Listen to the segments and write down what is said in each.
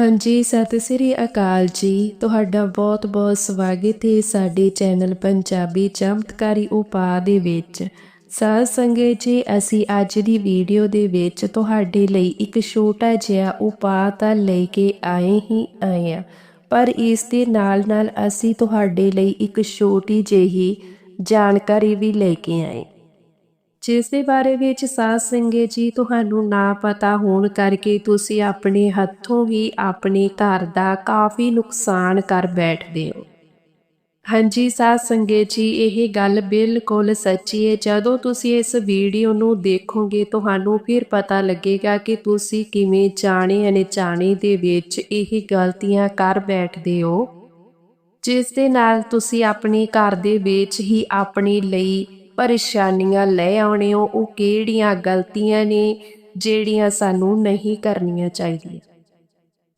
ਹਾਂਜੀ, ਸਤਿ ਸ੍ਰੀ ਅਕਾਲ ਜੀ। ਤੁਹਾਡਾ ਬਹੁਤ-ਬਹੁਤ ਸਵਾਗਤ ਹੈ ਸਾਡੇ ਚੈਨਲ ਪੰਜਾਬੀ ਚਮਤਕਾਰੀ ਉਪਾਅ ਦੇ ਵਿੱਚ। ਸਾਧ ਸੰਗਤ ਜੀ, ਅਸੀਂ ਅੱਜ ਦੀ ਵੀਡੀਓ ਦੇ ਵਿੱਚ ਤੁਹਾਡੇ ਲਈ ਇੱਕ ਛੋਟਾ ਜਿਹਾ ਉਪਾਅ ਤਾਂ ਲੈ ਕੇ ਆਏ ਹੀ ਆਏ ਆ ਪਰ ਇਸ ਦੇ ਨਾਲ-ਨਾਲ ਅਸੀਂ ਤੁਹਾਡੇ ਲਈ ਇੱਕ ਛੋਟੀ ਜਿਹੀ ਜਾਣਕਾਰੀ ਵੀ ਲੈ ਕੇ ਆਏ। ਜਿਸ ਦੇ ਬਾਰੇ ਵਿੱਚ ਸਾਧ ਸੰਗਤ ਜੀ ਤੁਹਾਨੂੰ ਨਾ ਪਤਾ ਹੋਣ ਕਰਕੇ ਤੁਸੀਂ ਆਪਣੇ ਹੱਥੋਂ ਹੀ ਆਪਣੇ ਘਰ ਦਾ ਕਾਫੀ ਨੁਕਸਾਨ ਕਰ ਬੈਠਦੇ ਹੋ। ਹਾਂਜੀ, ਸਾਧ ਸੰਗਤ ਜੀ, ਇਹ ਗੱਲ ਬਿਲਕੁਲ ਸੱਚੀ ਹੈ। ਜਦੋਂ ਤੁਸੀਂ ਇਸ ਵੀਡੀਓ ਨੂੰ ਦੇਖੋਗੇ, ਤੁਹਾਨੂੰ ਫਿਰ ਪਤਾ ਲੱਗੇਗਾ ਕਿ ਤੁਸੀਂ ਕਿਵੇਂ ਜਾਣੇ ਅਣਜਾਣੇ ਦੇ ਵਿੱਚ ਇਹ ਗਲਤੀਆਂ ਕਰ ਬੈਠਦੇ ਹੋ। ਜਿਸ ਦੇ ਨਾਲ ਤੁਸੀਂ ਆਪਣੇ ਘਰ ਦੇ ਵਿੱਚ ਹੀ ਆਪਣੇ ਲਈ ਪਰੇਸ਼ਾਨੀਆਂ ਲੈ ਆਉਣੇ ਹੋ ਉਹ ਕਿਹੜੀਆਂ ਗਲਤੀਆਂ ਨੇ ਜਿਹੜੀਆਂ ਸਾਨੂੰ ਨਹੀਂ ਕਰਨੀਆਂ ਚਾਹੀਦੀਆਂ?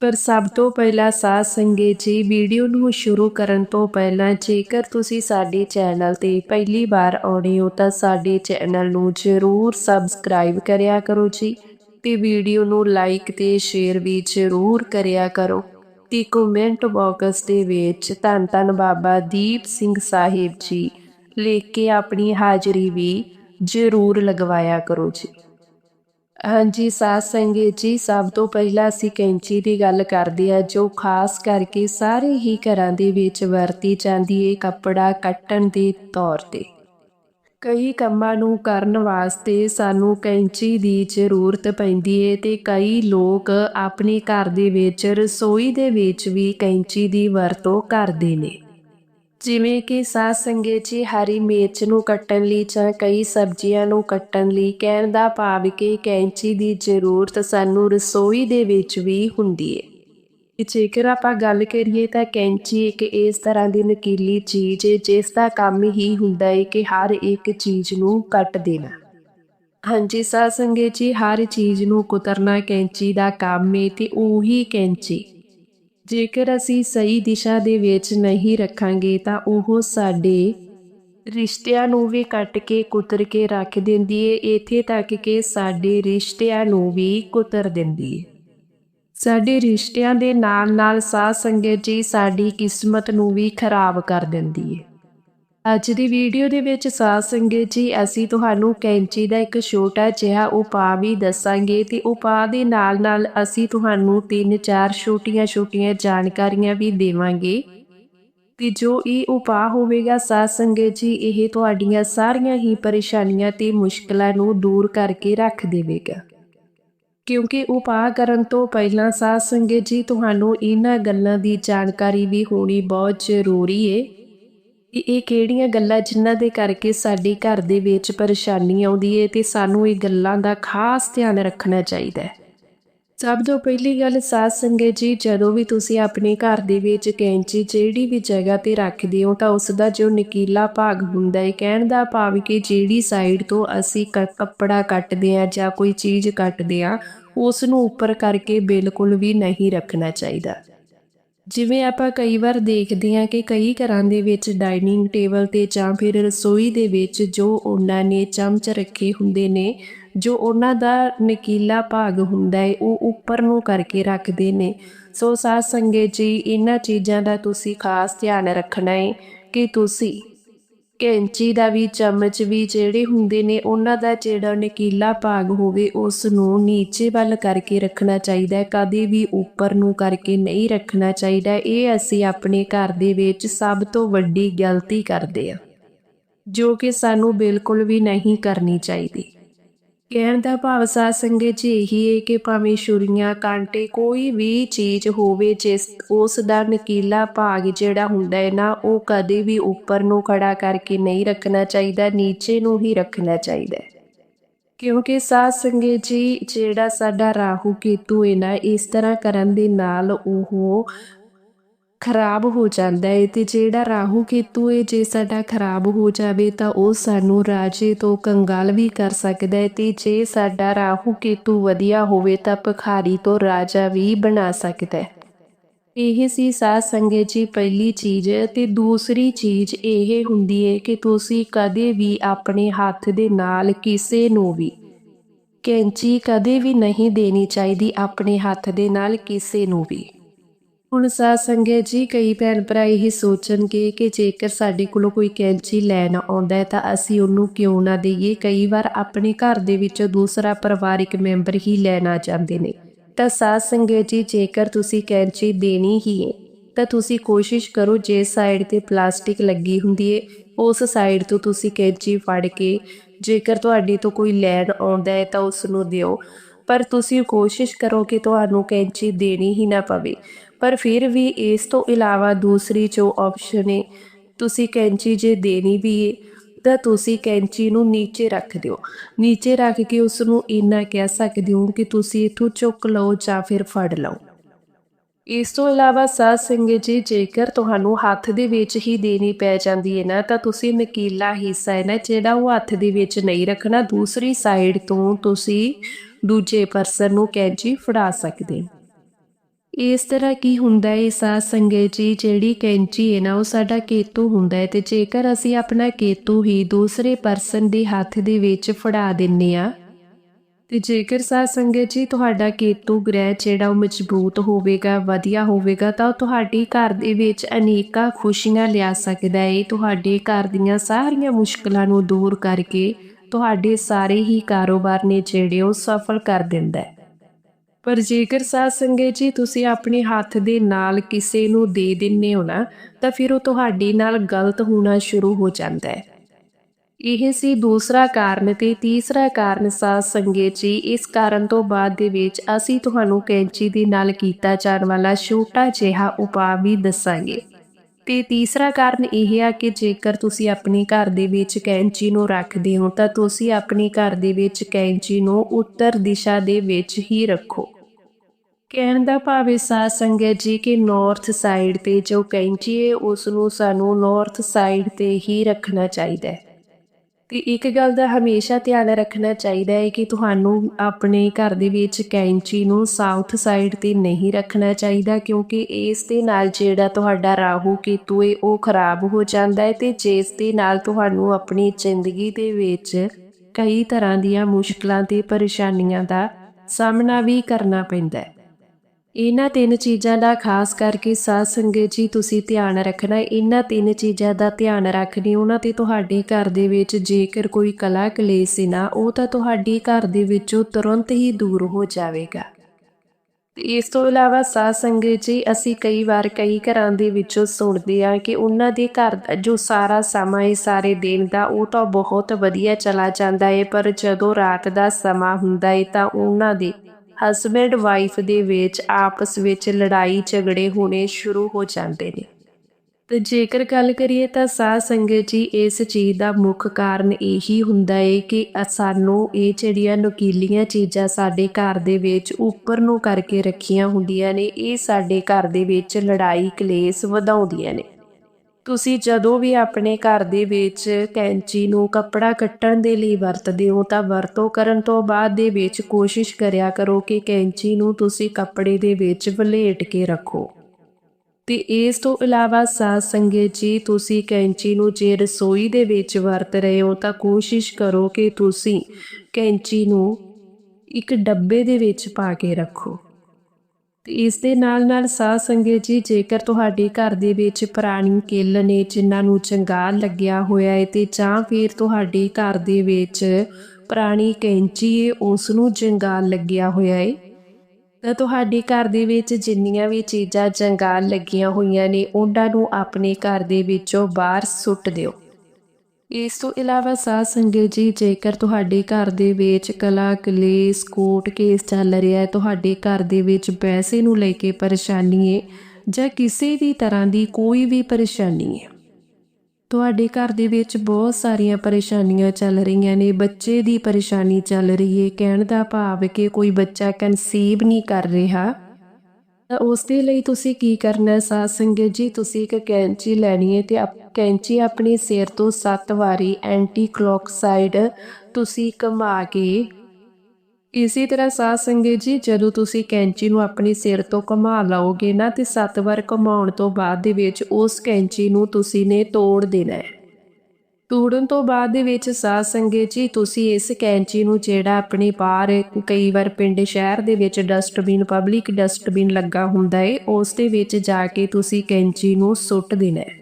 ਪਰ ਸਭ ਤੋਂ ਪਹਿਲਾਂ ਸਾਧ ਸੰਗੇ ਜੀ, ਵੀਡੀਓ ਨੂੰ ਸ਼ੁਰੂ ਕਰਨ ਤੋਂ ਪਹਿਲਾਂ ਜੇਕਰ ਤੁਸੀਂ ਸਾਡੇ ਚੈਨਲ ਤੇ ਪਹਿਲੀ ਵਾਰ ਆਉਣੇ ਹੋ ਤਾਂ ਸਾਡੇ ਚੈਨਲ ਨੂੰ ਜ਼ਰੂਰ ਸਬਸਕ੍ਰਾਈਬ ਕਰਿਆ ਕਰੋ ਜੀ ਤੇ ਵੀਡੀਓ ਨੂੰ ਲਾਈਕ ਤੇ ਸ਼ੇਅਰ ਵੀ ਜ਼ਰੂਰ ਕਰਿਆ ਕਰੋ ਤੇ ਕਮੈਂਟ ਬਾਕਸ ਦੇ ਵਿੱਚ ਧੰਨ ਧੰਨ ਬਾਬਾ ਦੀਪ ਸਿੰਘ ਸਾਹਿਬ ਜੀ ਲਿਖ ਕੇ ਆਪਣੀ ਹਾਜ਼ਰੀ ਵੀ ਜ਼ਰੂਰ ਲਗਵਾਇਆ ਕਰੋ ਜੀ। ਹਾਂਜੀ, ਸਾਧ ਸੰਗਤ ਜੀ, ਸਭ ਤੋਂ ਪਹਿਲਾਂ ਅਸੀਂ ਕੈਂਚੀ ਦੀ ਗੱਲ ਕਰਦੇ ਆ ਜੋ ਖਾਸ ਕਰਕੇ ਸਾਰੇ ਹੀ ਘਰਾਂ ਦੇ ਵਿੱਚ ਵਰਤੀ ਜਾਂਦੀ ਹੈ ਕੱਪੜਾ ਕੱਟਣ ਦੇ ਤੌਰ ਤੇ। ਕਈ ਕੰਮਾਂ ਨੂੰ ਕਰਨ ਵਾਸਤੇ ਸਾਨੂੰ ਕੈਂਚੀ ਦੀ ਜ਼ਰੂਰਤ ਪੈਂਦੀ ਹੈ ਤੇ ਕਈ ਲੋਕ ਆਪਣੇ ਘਰ ਦੇ ਵਿੱਚ ਰਸੋਈ ਦੇ ਵਿੱਚ ਵੀ ਕੈਂਚੀ ਦੀ ਵਰਤੋਂ ਕਰਦੇ ਨੇ। ਜਿਵੇਂ ਕਿ ਸਾਧ ਸੰਗਤ ਜੀ, ਹਰੀ ਮਿਰਚ ਨੂੰ ਕੱਟਣ ਲਈ ਜਾਂ ਕਈ ਸਬਜ਼ੀਆਂ ਨੂੰ ਕੱਟਣ ਲਈ ਕਹਿਣ ਦਾ ਭਾਵ ਕਿ ਕੈਂਚੀ ਦੀ ਜ਼ਰੂਰਤ ਸਾਨੂੰ ਰਸੋਈ ਦੇ ਵਿੱਚ ਵੀ ਹੁੰਦੀ ਹੈ ਜੇਕਰ ਆਪਾਂ ਗੱਲ ਕਰੀਏ ਤਾਂ ਕੈਂਚੀ ਇੱਕ ਇਸ ਤਰ੍ਹਾਂ ਦੀ ਨਕੀਲੀ ਚੀਜ਼ ਹੈ ਜਿਸ ਦਾ ਕੰਮ ਹੀ ਹੁੰਦਾ ਹੈ ਕਿ ਹਰ ਇੱਕ ਚੀਜ਼ ਨੂੰ ਕੱਟ ਦੇਣਾ। ਹਾਂਜੀ, ਸਾਧ ਸੰਗਤ ਜੀ, ਹਰ ਚੀਜ਼ ਨੂੰ ਕੁਤਰਨਾ ਕੈਂਚੀ ਦਾ ਕੰਮ ਹੈ ਤੇ ਉਹੀ ਕੈਂਚੀ। ਜੇਕਰ ਅਸੀਂ ਸਹੀ ਦਿਸ਼ਾ ਦੇ ਵਿੱਚ ਨਹੀਂ ਰੱਖਾਂਗੇ ਤਾਂ ਉਹ ਸਾਡੇ ਰਿਸ਼ਤਿਆਂ ਨੂੰ ਵੀ ਕੱਟ ਕੇ ਕੁਤਰ ਕੇ ਰੱਖ ਦਿੰਦੀ ਏ ਇੱਥੇ ਤੱਕ ਕਿ ਸਾਡੇ ਰਿਸ਼ਤਿਆਂ ਨੂੰ ਵੀ ਕੁਤਰ ਦਿੰਦੀ ਏ। ਸਾਡੇ ਰਿਸ਼ਤਿਆਂ ਦੇ ਨਾਲ-ਨਾਲ ਸਾਧ ਸੰਗਤ ਜੀ ਸਾਡੀ ਕਿਸਮਤ ਨੂੰ ਵੀ ਖਰਾਬ ਕਰ ਦਿੰਦੀ ਏ। ਅੱਜ ਦੀ ਵੀਡੀਓ ਦੇ ਵਿੱਚ ਸਾਧ ਸੰਗਤ ਜੀ, ਅਸੀਂ ਤੁਹਾਨੂੰ ਕੈਂਚੀ ਦਾ ਇੱਕ ਛੋਟਾ ਜਿਹਾ ਉਪਾਅ ਵੀ ਦੱਸਾਂਗੇ ਤੇ ਉਪਾਅ ਦੇ ਨਾਲ-ਨਾਲ ਅਸੀਂ ਤੁਹਾਨੂੰ ਤਿੰਨ ਚਾਰ ਛੋਟੀਆਂ-ਛੋਟੀਆਂ ਜਾਣਕਾਰੀਆਂ ਵੀ ਦੇਵਾਂਗੇ। ਤੇ ਜੋ ਇਹ ਉਪਾਅ ਹੋਵੇਗਾ ਸਾਧ ਸੰਗਤ ਜੀ, ਇਹ ਤੁਹਾਡੀਆਂ ਸਾਰੀਆਂ ਹੀ ਪਰੇਸ਼ਾਨੀਆਂ ਤੇ ਮੁਸ਼ਕਲਾਂ ਨੂੰ ਦੂਰ ਕਰਕੇ ਰੱਖ ਦੇਵੇਗਾ। ਕਿਉਂਕਿ ਉਪਾਅ ਕਰਨ ਤੋਂ ਪਹਿਲਾਂ ਸਾਧ ਸੰਗਤ ਜੀ, ਤੁਹਾਨੂੰ ਇਹਨਾਂ ਗੱਲਾਂ ਦੀ ਜਾਣਕਾਰੀ ਵੀ ਹੋਣੀ ਬਹੁਤ ਜ਼ਰੂਰੀ ਏ। ਕਿ ਇਹ ਕਿਹੜੀਆਂ ਗੱਲਾਂ ਜਿਨ੍ਹਾਂ ਦੇ ਕਰਕੇ ਸਾਡੇ ਘਰ ਦੇ ਵਿੱਚ ਪਰੇਸ਼ਾਨੀ ਆਉਂਦੀ ਹੈ ਤੇ ਸਾਨੂੰ ਇਹ ਗੱਲਾਂ ਦਾ ਖਾਸ ਧਿਆਨ ਰੱਖਣਾ ਚਾਹੀਦਾ ਹੈ। ਸਭ ਤੋਂ ਪਹਿਲੀ ਗੱਲ ਸਾਧ ਸੰਗਤ ਜੀ, ਜਦੋਂ ਵੀ ਤੁਸੀਂ ਆਪਣੇ ਘਰ ਦੇ ਵਿੱਚ ਕੈਂਚੀ ਜਿਹੜੀ ਵੀ ਜਗ੍ਹਾ ਤੇ ਰੱਖਦੇ ਹੋ ਤਾਂ ਉਸ ਦਾ ਜੋ ਨਕੀਲਾ ਭਾਗ ਹੁੰਦਾ ਹੈ ਕਹਿਣ ਦਾ ਭਾਵ ਕਿ ਜਿਹੜੀ ਸਾਈਡ ਤੋਂ ਅਸੀਂ ਕੱਪੜਾ ਕੱਟਦੇ ਆ ਜਾਂ ਕੋਈ ਚੀਜ਼ ਕੱਟਦੇ ਆ ਉਸ ਨੂੰ ਉੱਪਰ ਕਰਕੇ ਬਿਲਕੁਲ ਵੀ ਨਹੀਂ ਰੱਖਣਾ ਚਾਹੀਦਾ। ਜਿਵੇਂ ਆਪਾਂ ਕਈ ਵਾਰ ਦੇਖਦੇ ਹਾਂ ਕਿ ਕਈ ਘਰਾਂ ਦੇ ਵਿੱਚ ਡਾਈਨਿੰਗ ਟੇਬਲ ਤੇ ਜਾਂ ਫਿਰ ਰਸੋਈ ਦੇ ਵਿੱਚ ਜੋ ਉਹਨਾਂ ਨੇ ਚਮਚ ਰੱਖੇ ਹੁੰਦੇ ਨੇ, ਜੋ ਉਹਨਾਂ ਦਾ ਨਕੀਲਾ ਭਾਗ ਹੁੰਦਾ ਹੈ, ਉਹ ਉੱਪਰ ਨੂੰ ਕਰਕੇ ਰੱਖਦੇ ਨੇ। ਸੋ ਸਾਧ ਸੰਗਤ ਜੀ, ਇਹਨਾਂ ਚੀਜ਼ਾਂ ਦਾ ਤੁਸੀਂ ਖਾਸ ਧਿਆਨ ਰੱਖਣਾ ਹੈ ਕਿ ਤੁਸੀਂ ਕੈਂਚੀ ਦਾ ਵੀ, ਚਮਚ ਵੀ ਜਿਹੜੇ ਹੁੰਦੇ ਨੇ, ਉਹਨਾਂ ਦਾ ਜਿਹੜਾ ਨਕੀਲਾ ਭਾਗ ਹੋਵੇ, ਉਸ ਨੂੰ ਨੀਚੇ ਵੱਲ ਕਰਕੇ ਰੱਖਣਾ ਚਾਹੀਦਾ ਹੈ। ਕਦੇ ਵੀ ਉੱਪਰ ਨੂੰ ਕਰਕੇ ਨਹੀਂ ਰੱਖਣਾ ਚਾਹੀਦਾ। ਇਹ ਅਸੀਂ ਆਪਣੇ ਘਰ ਦੇ ਵਿੱਚ ਸਭ ਤੋਂ ਵੱਡੀ ਗਲਤੀ ਕਰਦੇ ਆ ਜੋ ਕਿ ਸਾਨੂੰ ਬਿਲਕੁਲ ਵੀ ਨਹੀਂ ਕਰਨੀ ਚਾਹੀਦੀ। ਕਹਿਣ ਦਾ ਭਾਵ ਸਾਧ ਸੰਗਤ ਜੀ ਇਹੀ ਹੈ ਕਿ ਭਾਵੇਂ ਛੁਰੀਆਂ, ਕਾਂਟੇ ਕੋਈ ਵੀ ਚੀਜ਼ ਹੋਵੇ, ਜਿਸ ਉਸ ਦਾ ਨਕੀਲਾ ਭਾਗ ਜਿਹੜਾ ਹੁੰਦਾ ਹੈ ਨਾ, ਉਹ ਕਦੇ ਵੀ ਉੱਪਰ ਨੂੰ ਖੜਾ ਕਰਕੇ ਨਹੀਂ ਰੱਖਣਾ ਚਾਹੀਦਾ, ਨੀਚੇ ਨੂੰ ਹੀ ਰੱਖਣਾ ਚਾਹੀਦਾ ਕਿਉਂਕਿ ਸਾਧ ਸੰਗਤ ਜੀ ਜਿਹੜਾ ਸਾਡਾ ਰਾਹੂ ਕੇਤੂ ਹੈ ਨਾ, ਇਸ ਤਰ੍ਹਾਂ ਕਰਨ ਦੇ ਨਾਲ ਉਹ ਖਰਾਬ ਹੋ ਜਾਂਦਾ ਹੈ ਤੇ ਜਿਹੜਾ ਰਾਹੂ ਕੇਤੂ ਹੈ ਜੇ ਸਾਡਾ ਖਰਾਬ ਹੋ ਜਾਵੇ ਤਾਂ ਉਹ ਸਾਨੂੰ ਰਾਜੇ ਤੋਂ ਕੰਗਾਲ ਵੀ ਕਰ ਸਕਦਾ ਹੈ ਤੇ ਜੇ ਸਾਡਾ ਰਾਹੂ ਕੇਤੂ ਵਧੀਆ ਹੋਵੇ ਤਾਂ ਭਖਾਰੀ ਤੋਂ ਰਾਜਾ ਵੀ ਬਣਾ ਸਕਦਾ ਹੈ ਇਹ ਸੀ ਸਾਧ ਸੰਗਤ ਜੀ ਪਹਿਲੀ ਚੀਜ਼ ਤੇ ਦੂਸਰੀ ਚੀਜ਼ ਇਹ ਹੁੰਦੀ ਹੈ ਕਿ ਤੁਸੀਂ ਕਦੇ ਵੀ ਆਪਣੇ ਹੱਥ ਦੇ ਨਾਲ ਕਿਸੇ ਨੂੰ ਵੀ ਕੈਂਚੀ ਕਦੇ ਵੀ ਨਹੀਂ ਦੇਣੀ ਚਾਹੀਦੀ ਆਪਣੇ ਹੱਥ ਦੇ ਨਾਲ ਕਿਸੇ ਨੂੰ ਵੀ। ਹੁਣ ਸਾਧ ਸੰਗਤ ਜੀ, ਕਈ ਭੈਣ ਭਰਾ ਇਹ ਸੋਚਣਗੇ ਕਿ ਜੇਕਰ ਸਾਡੇ ਕੋਲੋਂ ਕੋਈ ਕੈਂਚੀ ਲੈਣ ਆਉਂਦਾ ਹੈ ਤਾਂ ਅਸੀਂ ਉਹਨੂੰ ਕਿਉਂ ਨਾ ਦੇਈਏ? ਕਈ ਵਾਰ ਆਪਣੇ ਘਰ ਦੇ ਵਿੱਚ ਦੂਸਰਾ ਪਰਿਵਾਰਿਕ ਮੈਂਬਰ ਹੀ ਲੈਣਾ ਚਾਹੁੰਦੇ ਨੇ। ਤਾਂ ਸਾਧ ਸੰਗਤ ਜੀ, ਜੇਕਰ ਤੁਸੀਂ ਕੈਂਚੀ ਦੇਣੀ ਹੀ ਹੈ, ਤਾਂ ਤੁਸੀਂ ਕੋਸ਼ਿਸ਼ ਕਰੋ ਜੇ ਸਾਈਡ ਤੇ ਪਲਾਸਟਿਕ ਲੱਗੀ ਹੁੰਦੀ ਹੈ, ਉਸ ਸਾਈਡ ਤੋਂ ਤੁਸੀਂ ਕੈਂਚੀ ਫੜ ਕੇ ਜੇਕਰ ਤੁਹਾਡੇ ਤੋਂ ਕੋਈ ਲੈਣ ਆਉਂਦਾ ਹੈ ਤਾਂ ਉਸ ਨੂੰ ਦਿਓ। ਪਰ ਤੁਸੀਂ ਕੋਸ਼ਿਸ਼ ਕਰੋ ਕਿ ਤੁਹਾਨੂੰ ਕੈਂਚੀ ਦੇਣੀ ਹੀ ਨਾ ਪਵੇ। ਪਰ ਫਿਰ ਵੀ ਇਸ ਤੋਂ ਇਲਾਵਾ ਦੂਸਰੀ ਜੋ ਆਪਸ਼ਨ ਹੈ ਤੁਸੀਂ ਕੈਂਚੀ ਜੇ ਦੇਣੀ ਵੀ ਹੈ ਤਾਂ ਤੁਸੀਂ ਕੈਂਚੀ ਨੂੰ ਨੀਚੇ ਰੱਖ ਦਿਓ। ਨੀਚੇ ਰੱਖ ਕੇ ਉਸ ਨੂੰ ਇੰਨਾ ਕਹਿ ਸਕਦੇ ਹੋ ਕਿ ਤੁਸੀਂ ਇਥੋਂ ਚੁੱਕ ਲਓ ਜਾਂ ਫਿਰ ਫੜ ਲਓ। ਇਸ ਤੋਂ ਇਲਾਵਾ ਸਾਧ ਸੰਗਤ ਜੀ, ਜੇਕਰ ਤੁਹਾਨੂੰ ਹੱਥ ਦੇ ਵਿੱਚ ਹੀ ਦੇਣੀ ਪੈ ਜਾਂਦੀ ਹੈ ਨਾ, ਤਾਂ ਤੁਸੀਂ ਨਕੀਲਾ ਹਿੱਸਾ ਹੈ ਨਾ, ਜਿਹੜਾ ਉਹ ਹੱਥ ਦੇ ਵਿੱਚ ਨਹੀਂ ਰੱਖਣਾ, ਦੂਸਰੀ ਸਾਈਡ ਤੋਂ ਤੁਸੀਂ ਦੂਜੇ ਪਰਸਨ ਨੂੰ ਕੈਂਚੀ ਫੜਾ ਸਕਦੇ ਹੋ। ਇਸ ਤਰ੍ਹਾਂ ਕੀ ਹੁੰਦਾ ਹੈ ਸਾਧ ਸੰਗਤ ਜੀ, ਜਿਹੜੀ ਕੈਂਚੀ ਹੈ ਨਾ, ਉਹ ਸਾਡਾ ਕੇਤੂ ਹੁੰਦਾ ਹੈ ਤੇ ਜੇਕਰ ਅਸੀਂ ਆਪਣਾ ਕੇਤੂ ਹੀ ਦੂਸਰੇ ਪਰਸਨ ਦੇ ਹੱਥ ਦੇ ਵਿੱਚ ਫੜਾ ਦਿੰਨੇ ਆ ਤੇ ਜੇਕਰ ਸਾਧ ਸੰਗਤ ਜੀ ਤੁਹਾਡਾ ਕੇਤੂ ਗ੍ਰਹਿ ਜਿਹੜਾ ਉਹ ਮਜ਼ਬੂਤ ਹੋਵੇਗਾ, ਵਧੀਆ ਹੋਵੇਗਾ, ਤਾਂ ਉਹ ਤੁਹਾਡੇ ਘਰ ਦੇ ਵਿੱਚ ਅਨੇਕਾਂ ਖੁਸ਼ੀਆਂ ਲਿਆ ਸਕਦਾ ਹੈ। ਤੁਹਾਡੇ ਘਰ ਦੀਆਂ ਸਾਰੀਆਂ ਮੁਸ਼ਕਲਾਂ ਨੂੰ ਦੂਰ ਕਰਕੇ, ਤੁਹਾਡੇ ਸਾਰੇ ਹੀ ਕਾਰੋਬਾਰ ਨੇ ਜਿਹੜੇ ਉਹ ਸਫਲ ਕਰ ਦਿੰਦਾ ਹੈ। ਪਰ ਜੇਕਰ ਸਾਧ ਸੰਗਤ ਜੀ ਤੁਸੀਂ ਆਪਣੇ ਹੱਥ ਦੇ ਨਾਲ ਕਿਸੇ ਨੂੰ ਦੇ ਦਿੰਨੇ ਹੋ ਨਾ, ਤਾਂ ਫਿਰ ਉਹ ਤੁਹਾਡੇ ਨਾਲ ਗਲਤ ਹੋਣਾ ਸ਼ੁਰੂ ਹੋ ਜਾਂਦਾ ਹੈ। ਇਹ ਸੀ ਦੂਸਰਾ ਕਾਰਨ ਤੇ ਤੀਸਰਾ ਕਾਰਨ ਸਾਧ ਸੰਗਤ ਜੀ, ਇਸ ਕਾਰਨ ਤੋਂ ਬਾਅਦ ਦੇ ਵਿੱਚ ਅਸੀਂ ਤੁਹਾਨੂੰ ਕੈਂਚੀ ਦੇ ਨਾਲ ਕੀਤਾ ਜਾਣ ਵਾਲਾ ਛੋਟਾ ਜਿਹਾ ਉਪਾਅ ਵੀ ਦੱਸਾਂਗੇ। ਤੇ ਤੀਸਰਾ ਕਾਰਨ ਇਹ ਆ ਕਿ ਜੇਕਰ ਤੁਸੀਂ ਆਪਣੇ ਘਰ ਦੇ ਵਿੱਚ ਕੈਂਚੀ ਨੂੰ ਰੱਖਦੇ ਹੋ, ਤਾਂ ਤੁਸੀਂ ਆਪਣੇ ਘਰ ਦੇ ਵਿੱਚ ਕੈਂਚੀ ਨੂੰ ਉੱਤਰ ਦਿਸ਼ਾ ਦੇ ਵਿੱਚ ਹੀ ਰੱਖੋ। ਕਹਿਣ ਦਾ ਭਾਵ ਇਹ ਸਾਧ ਸੰਗਤ ਜੀ ਕਿ ਨਾਰਥ ਸਾਈਡ ਤੇ ਜੋ ਕੈਂਚੀ ਹੈ ਉਸ ਨੂੰ ਸਾਨੂੰ ਨਾਰਥ ਸਾਈਡ ਤੇ ਹੀ ਰੱਖਣਾ ਚਾਹੀਦਾ ਹੈ। ਤੇ ਇੱਕ ਗੱਲ ਦਾ ਹਮੇਸ਼ਾ ਧਿਆਨ ਰੱਖਣਾ ਚਾਹੀਦਾ ਹੈ ਕਿ ਤੁਹਾਨੂੰ ਆਪਣੇ ਘਰ ਦੇ ਵਿੱਚ ਕੈਂਚੀ ਨੂੰ ਸਾਊਥ ਸਾਈਡ ਤੇ ਨਹੀਂ ਰੱਖਣਾ ਚਾਹੀਦਾ, ਕਿਉਂਕਿ ਇਸ ਦੇ ਨਾਲ ਜਿਹੜਾ ਤੁਹਾਡਾ ਰਾਹੂ ਕੇਤੂ ਹੈ ਉਹ ਖਰਾਬ ਹੋ ਜਾਂਦਾ ਹੈ ਤੇ ਜਿਸ ਦੇ ਨਾਲ ਤੁਹਾਨੂੰ ਆਪਣੀ ਜ਼ਿੰਦਗੀ ਦੇ ਵਿੱਚ ਕਈ ਤਰ੍ਹਾਂ ਦੀਆਂ ਮੁਸ਼ਕਲਾਂ ਤੇ ਪਰੇਸ਼ਾਨੀਆਂ ਦਾ ਸਾਹਮਣਾ ਵੀ ਕਰਨਾ ਪੈਂਦਾ ਹੈ। ਇਹਨਾਂ ਤਿੰਨ ਚੀਜ਼ਾਂ ਦਾ ਖਾਸ ਕਰਕੇ ਸਾਧ ਸੰਗਤ ਜੀ ਤੁਸੀਂ ਧਿਆਨ ਰੱਖਣਾ, ਇਹਨਾਂ ਤਿੰਨ ਚੀਜ਼ਾਂ ਦਾ ਧਿਆਨ ਰੱਖਣੀ ਉਹਨਾਂ ਤੇ ਤੁਹਾਡੇ ਘਰ ਦੇ ਵਿੱਚ ਜੇਕਰ ਕੋਈ ਕਲਾ ਕਲੇਸ਼ ਨਾ, ਉਹ ਤਾਂ ਤੁਹਾਡੇ ਘਰ ਦੇ ਵਿੱਚੋਂ ਤੁਰੰਤ ਹੀ ਦੂਰ ਹੋ ਜਾਵੇਗਾ। ਤੇ ਇਸ ਤੋਂ ਇਲਾਵਾ ਸਾਧ ਸੰਗਤ ਜੀ, ਅਸੀਂ ਕਈ ਵਾਰ ਕਈ ਘਰਾਂ ਦੇ ਵਿੱਚੋਂ ਸੁਣਦੇ ਆ ਕਿ ਉਹਨਾਂ ਦੇ ਘਰ ਦਾ ਜੋ ਸਾਰਾ ਸਮਾਂ ਹੈ, ਸਾਰੇ ਦਿਨ ਦਾ, ਉਹ ਤਾਂ ਬਹੁਤ ਵਧੀਆ ਚਲਾ ਜਾਂਦਾ ਹੈ, ਪਰ ਜਦੋਂ ਰਾਤ ਦਾ ਸਮਾਂ ਹੁੰਦਾ ਹੈ ਤਾਂ ਉਹਨਾਂ ਦੇ ਹਸਬੈਂਡ ਵਾਈਫ ਦੇ ਵਿੱਚ, ਆਪਸ ਵਿੱਚ ਲੜਾਈ ਝਗੜੇ ਹੋਣੇ ਸ਼ੁਰੂ ਹੋ ਜਾਂਦੇ ਨੇ। ਤੇ ਜੇਕਰ ਗੱਲ ਕਰੀਏ ਤਾਂ ਸਾਧ ਸੰਗਤ ਜੀ, ਇਸ ਚੀਜ਼ ਦਾ ਮੁੱਖ ਕਾਰਨ ਇਹੀ ਹੁੰਦਾ ਏ ਕਿ ਸਾਨੂੰ ਇਹ ਜਿਹੜੀਆਂ ਨੁਕੀਲੀਆਂ ਚੀਜ਼ਾਂ ਸਾਡੇ ਘਰ ਦੇ ਵਿੱਚ ਉੱਪਰ ਨੂੰ ਕਰਕੇ ਰੱਖੀਆਂ ਹੁੰਦੀਆਂ ਨੇ, ਇਹ ਸਾਡੇ ਘਰ ਦੇ ਵਿੱਚ ਲੜਾਈ ਕਲੇਸ਼ ਵਧਾਉਂਦੀਆਂ ਨੇ। ਤੁਸੀਂ ਜਦੋਂ ਵੀ ਆਪਣੇ ਘਰ ਦੇ ਵਿੱਚ ਕੈਂਚੀ ਨੂੰ ਕੱਪੜਾ ਕੱਟਣ ਦੇ ਲਈ ਵਰਤਦੇ ਹੋ, ਤਾਂ ਵਰਤੋਂ ਕਰਨ ਤੋਂ ਬਾਅਦ ਦੇ ਵਿੱਚ ਕੋਸ਼ਿਸ਼ ਕਰਿਆ ਕਰੋ ਕਿ ਕੈਂਚੀ ਨੂੰ ਤੁਸੀਂ ਕੱਪੜੇ ਦੇ ਵਿੱਚ ਵਲੇਟ ਕੇ ਰੱਖੋ। ਤੇ ਇਸ ਤੋਂ ਇਲਾਵਾ ਸਾਧ ਸੰਗਤ ਜੀ, ਤੁਸੀਂ ਕੈਂਚੀ ਨੂੰ ਜੇ ਰਸੋਈ ਦੇ ਵਿੱਚ ਵਰਤ ਰਹੇ ਹੋ, ਤਾਂ ਕੋਸ਼ਿਸ਼ ਕਰੋ ਕਿ ਤੁਸੀਂ ਕੈਂਚੀ ਨੂੰ ਇੱਕ ਡੱਬੇ ਦੇ ਵਿੱਚ ਪਾ ਕੇ ਰੱਖੋ। ਤੇ ਇਸ ਦੇ ਨਾਲ ਨਾਲ ਸਾਧ ਸੰਗਤ ਜੀ, ਜੇਕਰ ਤੁਹਾਡੇ ਘਰ ਦੇ ਵਿੱਚ ਪੁਰਾਣੀ ਕਿੱਲ ਨੇ ਜਿਨ੍ਹਾਂ ਨੂੰ ਚੰਗਾਲ ਲੱਗਿਆ ਹੋਇਆ ਹੈ ਤੇ ਜਾਂ ਫਿਰ ਤੁਹਾਡੇ ਘਰ ਦੇ ਵਿੱਚ ਪੁਰਾਣੀ ਕੈਂਚੀ ਹੈ ਉਸ ਨੂੰ ਜੰਗਾਲ ਲੱਗਿਆ ਹੋਇਆ ਹੈ ਤਾਂ ਤੁਹਾਡੇ ਘਰ ਦੇ ਵਿੱਚ ਜਿੰਨੀਆਂ ਵੀ ਚੀਜ਼ਾਂ ਜੰਗਾਲ ਲੱਗੀਆਂ ਹੋਈਆਂ ਨੇ, ਉਹਨਾਂ ਨੂੰ ਆਪਣੇ ਘਰ ਦੇ ਵਿੱਚੋਂ ਬਾਹਰ ਸੁੱਟ ਦਿਓ। ਇਸ ਤੋਂ ਇਲਾਵਾ ਸਾਧ ਸੰਗਤ ਜੀ, ਜੇਕਰ ਤੁਹਾਡੇ ਘਰ ਦੇ ਵਿੱਚ ਕਲਾ, ਕਲੇਸ਼, ਕੋਟ ਕੇਸ ਚੱਲ ਰਿਹਾ ਹੈ, ਤੁਹਾਡੇ ਘਰ ਦੇ ਵਿੱਚ ਪੈਸੇ ਨੂੰ ਲੈ ਕੇ ਪਰੇਸ਼ਾਨੀ ਹੈ ਜਾਂ ਕਿਸੇ ਵੀ ਤਰ੍ਹਾਂ ਦੀ ਕੋਈ ਵੀ ਪਰੇਸ਼ਾਨੀ ਹੈ, ਤੁਹਾਡੇ ਘਰ ਦੇ ਵਿੱਚ ਬਹੁਤ ਸਾਰੀਆਂ ਪਰੇਸ਼ਾਨੀਆਂ ਚੱਲ ਰਹੀਆਂ ਨੇ, ਬੱਚੇ ਦੀ ਪਰੇਸ਼ਾਨੀ ਚੱਲ ਰਹੀ ਹੈ, ਕਹਿਣ ਦਾ ਭਾਵ ਕਿ ਕੋਈ ਬੱਚਾ ਕਨਸੀਵ ਨਹੀਂ ਕਰ ਰਿਹਾ। ਤਾਂ ਉਸ ਦੇ ਲਈ ਤੁਸੀਂ ਕੀ ਕਰਨਾ ਹੈ ਸਾਧ ਸੰਗਤ ਜੀ? ਤੁਸੀਂ ਇੱਕ ਕੈਂਚੀ ਲੈਣੀ ਹੈ ਤੇ ਆਪ- ਕੈਂਚੀ ਆਪਣੇ ਸਿਰ ਤੋਂ 7 ਵਾਰੀ ਐਂਟੀ ਕਲੌਕ ਸਾਈਡ ਤੁਸੀਂ ਘੁਮਾ ਕੇ ਇਸੇ ਤਰ੍ਹਾਂ ਸਾਧ ਸੰਗਤ ਜੀ, ਜਦੋਂ ਤੁਸੀਂ ਕੈਂਚੀ ਨੂੰ ਆਪਣੇ ਸਿਰ ਤੋਂ ਘੁਮਾ ਲਓਗੇ ਨਾ ਤੇ 7 ਵਾਰ ਘੁਮਾਉਣ ਤੋਂ ਬਾਅਦ ਦੇ ਵਿੱਚ ਉਸ ਕੈਂਚੀ ਨੂੰ ਤੁਸੀਂ ਨੇ ਤੋੜ ਦੇਣਾ ਹੈ। ਤੋੜਨ ਤੋਂ ਬਾਅਦ ਦੇ ਵਿੱਚ ਸਾਧ ਸੰਗਤ ਜੀ, ਤੁਸੀਂ ਇਸ ਕੈਂਚੀ ਨੂੰ ਜਿਹੜਾ ਆਪਣੇ ਬਾਹਰ ਕਈ ਵਾਰ ਪਿੰਡ ਸ਼ਹਿਰ ਦੇ ਵਿੱਚ ਡਸਟਬਿਨ ਪਬਲਿਕ ਡਸਟਬਿਨ ਲੱਗਾ ਹੁੰਦਾ ਏ, ਉਸ ਦੇ ਵਿੱਚ ਜਾ ਕੇ ਤੁਸੀਂ ਕੈਂਚੀ ਨੂੰ ਸੁੱਟ ਦੇਣਾ ਹੈ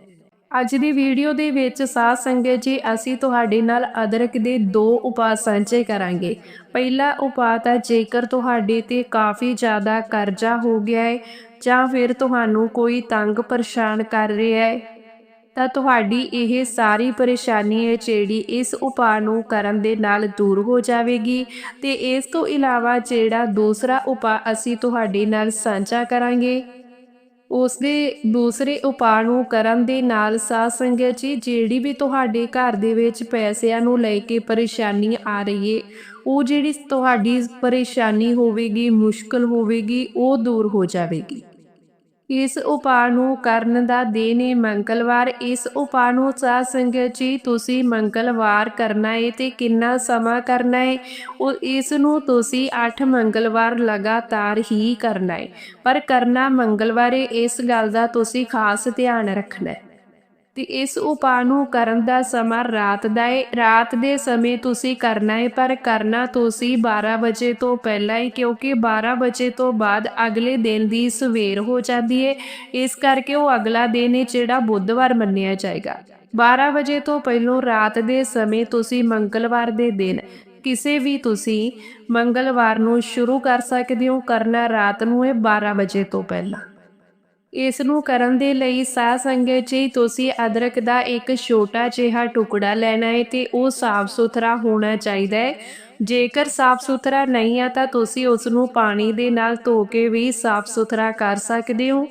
ਅੱਜ ਦੀ ਵੀਡੀਓ ਦੇ ਵਿੱਚ ਸਾਧ ਸੰਗਤ ਜੀ, ਅਸੀਂ ਤੁਹਾਡੇ ਨਾਲ ਅਦਰਕ ਦੇ ਦੋ ਉਪਾਅ ਸਾਂਝੇ ਕਰਾਂਗੇ। ਪਹਿਲਾ ਉਪਾਅ ਤਾਂ ਜੇਕਰ ਤੁਹਾਡੇ ਤੇ ਕਾਫੀ ਜ਼ਿਆਦਾ ਕਰਜ਼ਾ ਹੋ ਗਿਆ ਹੈ ਜਾਂ ਫਿਰ ਤੁਹਾਨੂੰ ਕੋਈ ਤੰਗ ਪਰੇਸ਼ਾਨ ਕਰ ਰਿਹਾ ਹੈ ਤਾਂ ਤੁਹਾਡੀ ਇਹ ਸਾਰੀ ਪਰੇਸ਼ਾਨੀ ਹੈ ਜਿਹੜੀ ਇਸ ਉਪਾਅ ਨੂੰ ਕਰਨ ਦੇ ਨਾਲ ਦੂਰ ਹੋ ਜਾਵੇਗੀ। ਤੇ ਇਸ ਤੋਂ ਇਲਾਵਾ ਜਿਹੜਾ ਦੂਸਰਾ ਉਪਾਅ ਅਸੀਂ ਤੁਹਾਡੇ ਨਾਲ ਸਾਂਝਾ ਕਰਾਂਗੇ ਉਸ ਦੇ ਦੂਸਰੇ ਉਪਾਅ ਨੂੰ ਕਰਨ ਦੇ ਨਾਲ ਸਾਧ ਸੰਗਤ ਜੀ, ਜਿਹੜੀ ਵੀ ਤੁਹਾਡੇ ਘਰ ਦੇ ਵਿੱਚ ਪੈਸਿਆਂ ਨੂੰ ਲੈ ਕੇ ਪਰੇਸ਼ਾਨੀ ਆ ਰਹੀ ਏ, ਉਹ ਜਿਹੜੀ ਤੁਹਾਡੀ ਪਰੇਸ਼ਾਨੀ ਹੋਵੇਗੀ, ਮੁਸ਼ਕਲ ਹੋਵੇਗੀ, ਉਹ ਦੂਰ ਹੋ ਜਾਵੇਗੀ। ਇਸ ਉਪਾਅ ਨੂੰ ਕਰਨ ਦਾ ਦਿਨ ਹੈ ਮੰਗਲਵਾਰ। ਇਸ ਉਪਾਅ ਨੂੰ ਸਾਧ ਸੰਗਤ ਜੀ, ਤੁਸੀਂ ਮੰਗਲਵਾਰ ਕਰਨਾ ਹੈ ਤੇ ਕਿੰਨਾ ਸਮਾਂ ਕਰਨਾ ਹੈ ਉਹ ਇਸ ਨੂੰ ਤੁਸੀਂ 8 ਮੰਗਲਵਾਰ ਲਗਾਤਾਰ ਹੀ ਕਰਨਾ ਹੈ ਪਰ ਕਰਨਾ ਮੰਗਲਵਾਰੇ ਇਸ ਗੱਲ ਦਾ ਤੁਸੀਂ ਖਾਸ ਧਿਆਨ ਰੱਖਣਾ ਹੈ ਤੇ ਇਸ ਉਪਾਅ ਨੂੰ ਕਰਨ ਦਾ ਸਮਾਂ ਰਾਤ ਦਾ ਹੈ ਰਾਤ ਦੇ ਸਮੇਂ ਤੁਸੀਂ ਕਰਨਾ ਹੈ ਪਰ ਕਰਨਾ ਤੁਸੀਂ 12 ਵਜੇ ਤੋਂ ਪਹਿਲਾਂ ਹੀ ਕਿਉਂਕਿ 12 ਵਜੇ ਤੋਂ ਬਾਅਦ ਅਗਲੇ ਦਿਨ ਦੀ ਸਵੇਰ ਹੋ ਜਾਂਦੀ ਹੈ ਇਸ ਕਰਕੇ ਉਹ ਅਗਲਾ ਦਿਨ ਹੈ ਜਿਹੜਾ ਬੁੱਧਵਾਰ ਮੰਨਿਆ ਜਾਏਗਾ। 12 ਵਜੇ ਤੋਂ ਪਹਿਲਾਂ ਰਾਤ ਦੇ ਸਮੇਂ ਤੁਸੀਂ ਮੰਗਲਵਾਰ ਦੇ ਦਿਨ ਕਿਸੇ ਵੀ ਤੁਸੀਂ ਮੰਗਲਵਾਰ ਨੂੰ ਸ਼ੁਰੂ ਕਰ ਸਕਦੇ ਹੋ, ਕਰਨਾ ਰਾਤ ਨੂੰ ਹੈ 12 ਵਜੇ ਤੋਂ ਪਹਿਲਾਂ। ਇਸ ਨੂੰ ਕਰਨ ਦੇ ਲਈ ਸਾਧ ਸੰਗਤ ਜੀ, ਤੁਸੀਂ ਅਦਰਕ ਦਾ ਇੱਕ ਛੋਟਾ ਜਿਹਾ ਟੁਕੜਾ ਲੈਣਾ ਹੈ ਤੇ ਉਹ ਸਾਫ਼ ਸੁਥਰਾ ਹੋਣਾ ਚਾਹੀਦਾ ਹੈ। ਜੇਕਰ ਸਾਫ਼ ਸੁਥਰਾ ਨਹੀਂ ਆ ਤਾਂ ਤੁਸੀਂ ਉਸ ਨੂੰ ਪਾਣੀ ਦੇ ਨਾਲ ਧੋ ਕੇ ਵੀ ਸਾਫ਼ ਸੁਥਰਾ ਕਰ ਸਕਦੇ ਹੋ।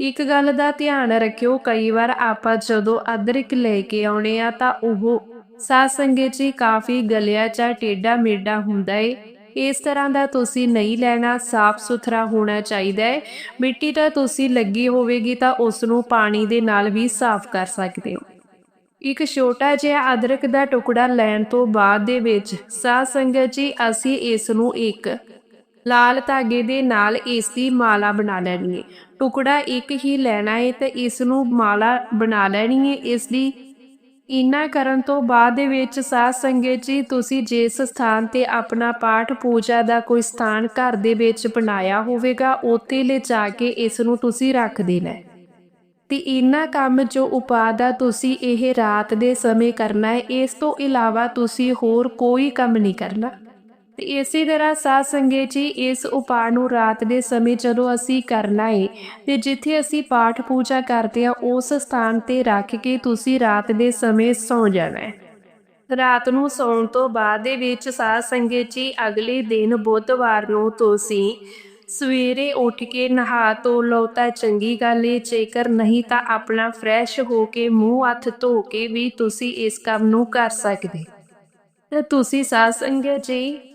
ਇੱਕ ਗੱਲ ਦਾ ਧਿਆਨ ਰੱਖਿਓ, ਕਈ ਵਾਰ ਆਪਾਂ ਜਦੋਂ ਅਦਰਕ ਲੈ ਕੇ ਆਉਣੇ ਆ ਤਾਂ ਉਹ ਸਾਧ ਸੰਗਤ ਜੀ ਕਾਫੀ ਗਲਿਆ ਚਾ ਟੇਡਾ ਮੇਡਾ ਹੁੰਦਾ ਏ ਇਸ ਤਰ੍ਹਾਂ ਦਾ ਤੁਸੀਂ ਨਹੀਂ ਲੈਣਾ, ਸਾਫ਼ ਸੁਥਰਾ ਹੋਣਾ ਚਾਹੀਦਾ ਹੈ। ਮਿੱਟੀ ਤਾਂ ਤੁਸੀਂ ਲੱਗੀ ਹੋਵੇਗੀ ਤਾਂ ਉਸ ਨੂੰ ਪਾਣੀ ਦੇ ਨਾਲ ਵੀ ਸਾਫ਼ ਕਰ ਸਕਦੇ ਹੋ। ਇੱਕ ਛੋਟਾ ਜਿਹਾ ਅਦਰਕ ਦਾ ਟੁਕੜਾ ਲੈਣ ਤੋਂ ਬਾਅਦ ਦੇ ਵਿੱਚ ਸਾਧ ਸੰਗਤ ਜੀ, ਅਸੀਂ ਇਸ ਨੂੰ ਇੱਕ ਲਾਲ ਧਾਗੇ ਦੇ ਨਾਲ ਇਸ ਦੀ ਮਾਲਾ ਬਣਾ ਲੈਣੀ ਹੈ। ਟੁਕੜਾ ਇੱਕ ਹੀ ਲੈਣਾ ਹੈ ਤੇ ਇਸ ਨੂੰ ਮਾਲਾ ਬਣਾ ਲੈਣੀ ਹੈ। ਇਸ ਦੀ ਇਨਾ ਕਰਨ ਤੋਂ ਬਾਅਦ ਦੇ ਵਿੱਚ ਸਾਧ ਸੰਗਤ ਜੀ, ਤੁਸੀਂ ਜਿਸ ਸਥਾਨ ਤੇ ਆਪਣਾ ਪਾਠ ਪੂਜਾ ਦਾ ਕੋਈ ਸਥਾਨ ਘਰ ਦੇ ਵਿੱਚ ਬਣਾਇਆ ਹੋਵੇਗਾ, ਉੱਥੇ ਲੈ ਜਾ ਕੇ ਇਸ ਨੂੰ ਤੁਸੀਂ ਰੱਖ ਦੇਣਾ। ਹੈ ਤੇ ਇਨਾ ਕੰਮ ਜੋ ਉਪਾਅ ਦਾ ਤੁਸੀਂ ਇਹ ਰਾਤ ਦੇ ਸਮੇਂ ਕਰਨਾ ਹੈ, ਇਸ ਤੋਂ ਇਲਾਵਾ ਤੁਸੀਂ ਹੋਰ ਕੋਈ ਕੰਮ ਨਹੀਂ ਕਰਨਾ। ਤੇ ਇਸੇ ਤਰ੍ਹਾਂ ਸਾਧ ਸੰਗਤ ਜੀ, ਇਸ ਉਪਾਅ ਨੂੰ ਰਾਤ ਦੇ ਸਮੇਂ ਜਦੋਂ ਅਸੀਂ ਕਰਨਾ ਏ ਤੇ ਜਿੱਥੇ ਅਸੀਂ ਪਾਠ ਪੂਜਾ ਕਰਦੇ ਆ ਉਸ ਸਥਾਨ ਤੇ ਰੱਖ ਕੇ ਤੁਸੀਂ ਰਾਤ ਦੇ ਸਮੇਂ ਸੌ ਜਾਣਾ ਹੈ। ਰਾਤ ਨੂੰ ਸੌਣ ਤੋਂ ਬਾਅਦ ਦੇ ਵਿੱਚ ਸਾਧ ਸੰਗਤ ਜੀ, ਅਗਲੇ ਦਿਨ ਬੁੱਧਵਾਰ ਨੂੰ ਤੁਸੀਂ ਸਵੇਰੇ ਉੱਠ ਕੇ ਨਹਾ ਧੋ ਲਓ ਤਾਂ ਚੰਗੀ ਗੱਲ ਏ, ਜੇਕਰ ਨਹੀਂ ਤਾਂ ਆਪਣਾ ਫਰੈਸ਼ ਹੋ ਕੇ ਮੂੰਹ ਹੱਥ ਧੋ ਕੇ ਵੀ ਤੁਸੀਂ ਇਸ ਕੰਮ ਨੂੰ ਕਰ ਸਕਦੇ। ਤੇ ਤੁਸੀਂ ਸਾਧ ਸੰਗਤ ਜੀ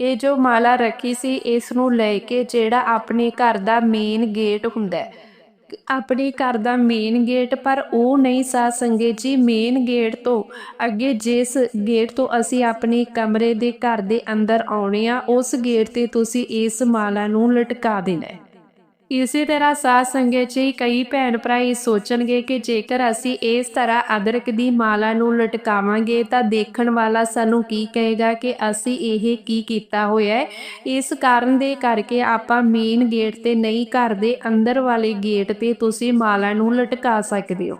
ਇਹ ਜੋ ਮਾਲਾ ਰੱਖੀ ਸੀ, ਇਸ ਨੂੰ ਲੈ ਕੇ ਜਿਹੜਾ ਆਪਣੇ ਘਰ ਦਾ ਮੇਨ ਗੇਟ ਹੁੰਦਾ ਹੈ। ਆਪਣੇ ਘਰ ਦਾ ਮੇਨ ਗੇਟ ਪਰ ਉਹ ਨਹੀਂ ਸਾਧ ਸੰਗੇ ਜੀ ਮੇਨ ਗੇਟ ਤੋਂ ਅੱਗੇ ਜਿਸ ਗੇਟ ਤੋਂ ਅਸੀਂ ਆਪਣੇ ਕਮਰੇ ਦੇ ਘਰ ਦੇ ਅੰਦਰ ਆਉਣੇ ਆ, ਉਸ ਗੇਟ ਤੇ ਤੁਸੀਂ ਇਸ ਮਾਲਾ ਨੂੰ ਲਟਕਾ ਦੇਣਾ ਇਸੇ ਤਰ੍ਹਾਂ ਸਾਧ ਸੰਗਤ ਜੀ ਕਈ ਭੈਣ ਭਰਾ ਇਹ ਸੋਚਣਗੇ ਕਿ ਜੇਕਰ ਅਸੀਂ ਇਸ ਤਰ੍ਹਾਂ ਅਦਰਕ ਦੀ ਮਾਲਾ ਨੂੰ ਲਟਕਾਵਾਂਗੇ ਤਾਂ ਦੇਖਣ ਵਾਲਾ ਸਾਨੂੰ ਕੀ ਕਹੇਗਾ ਕਿ ਅਸੀਂ ਇਹ ਕੀ ਕੀਤਾ ਹੋਇਆ ਹੈ। ਇਸ ਕਾਰਨ ਦੇ ਕਰਕੇ ਆਪਾਂ ਮੇਨ ਗੇਟ ਤੇ ਨਹੀਂ ਘਰ ਦੇ ਅੰਦਰ ਵਾਲੇ ਗੇਟ ਤੇ ਤੁਸੀਂ ਮਾਲਾ ਨੂੰ ਲਟਕਾ ਸਕਦੇ ਹੋ।